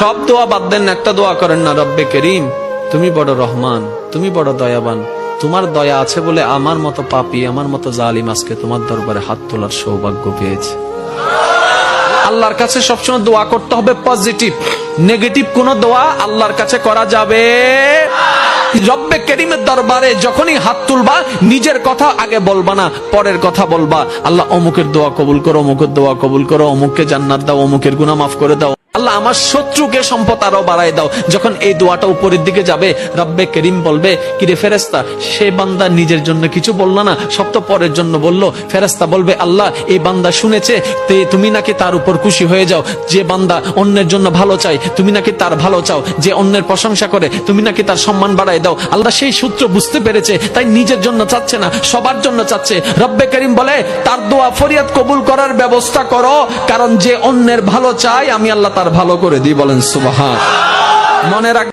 সব দোয়া বাদ দেন, একটা দোয়া করেন না, রব্বে করিম, তুমি বড় রহমান, তুমি বড় দয়াবান, তোমার দয়া আছে বলে আমার মতো পাপি, আমার মতো জালিম আজকে তোমার দরবারে হাত তোলার সৌভাগ্য পেয়েছে। আল্লাহর কাছে সবসময় দোয়া করতে হবে পজিটিভ নেগেটিভ কোন দোয়া আল্লাহর কাছে করা যাবে। রব্বে কেরিমের দরবারে যখনই হাত তুলবা, নিজের কথা আগে বলবা না, পরের কথা বলবা। আল্লাহ অমুকের দোয়া কবুল করো, অমুকের দোয়া কবুল করো, অমুককে জান্নাত দাও, অমুকের গুনাহ মাফ করে দাও। আল্লাহ আমার শত্রুকে সম্পদ আরও বাড়ায় দাও। যখন এই দোয়াটা উপরের দিকে যাবে, রব্বে করিম বলবে, কিরে ফেরেস্তা সে বান্দা নিজের জন্য কিছু বলল না, সব তো পরের জন্য বলল। ফেরেস্তা বলবে, আল্লাহ, এই বান্দা শুনেছে, তে তুমি নাকি তার উপর খুশি হয়ে যাও। যে বান্দা অন্যের জন্য ভালো চাই তুমি নাকি তার ভালো চাও। যে অন্যের প্রশংসা করে, তুমি নাকি তার সম্মান বাড়ায় দাও। আল্লাহ সেই সূত্র বুঝতে পেরেছে, তাই নিজের জন্য চাচ্ছে না, সবার জন্য চাচ্ছে। রব্বে করিম বলে, তার দোয়া ফরিয়াদ কবুল করার ব্যবস্থা করো, কারণ যে অন্যের ভালো চাই আমি আল্লাহ তার ভালো করে দিই বলেন সুবাহ মনে রাখ